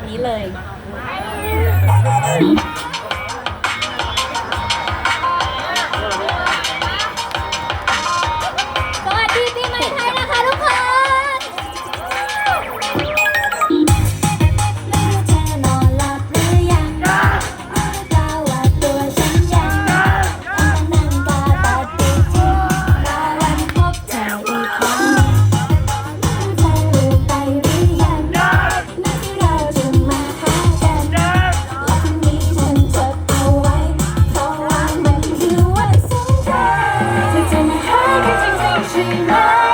ตอนนี้เลย 去吗